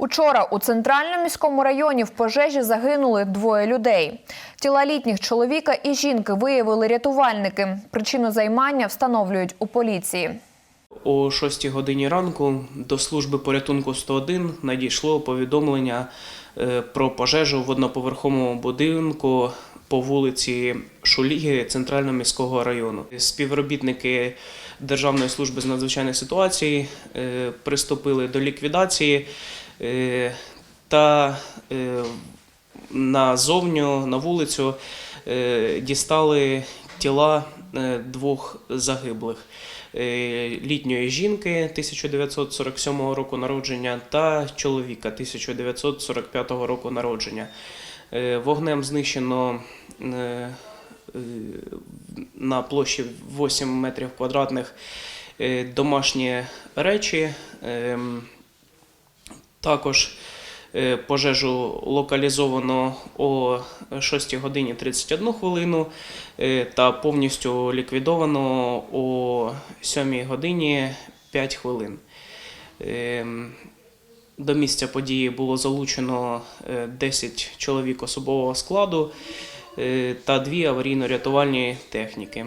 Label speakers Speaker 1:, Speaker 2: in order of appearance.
Speaker 1: Учора у центральному міському районі в пожежі загинули двоє людей. Тіла літніх чоловіка і жінки виявили рятувальники. Причину займання встановлюють у поліції.
Speaker 2: О 6 годині ранку до служби порятунку 101 надійшло повідомлення е, про пожежу в одноповерховому будинку по вулиці Шуліги Центрального міського району. Співробітники Державної служби з надзвичайних ситуацій е, приступили до ліквідації та е, назовню на вулицю е, дістали тіла е, двох загиблих е, літньої жінки 1947 року народження та чоловіка 1945 року народження. Е, Вогнем знищено е, е, на площі 8 метрів квадратних е, домашні речі. Також е, пожежу локалізовано о 6 годині 31 хвилину е, та повністю ліквідовано о 7 годині 5 хвилин. Ем, До місця події було залучено е, 10 чоловік особового складу е, та дві аварійно-рятувальні техніки.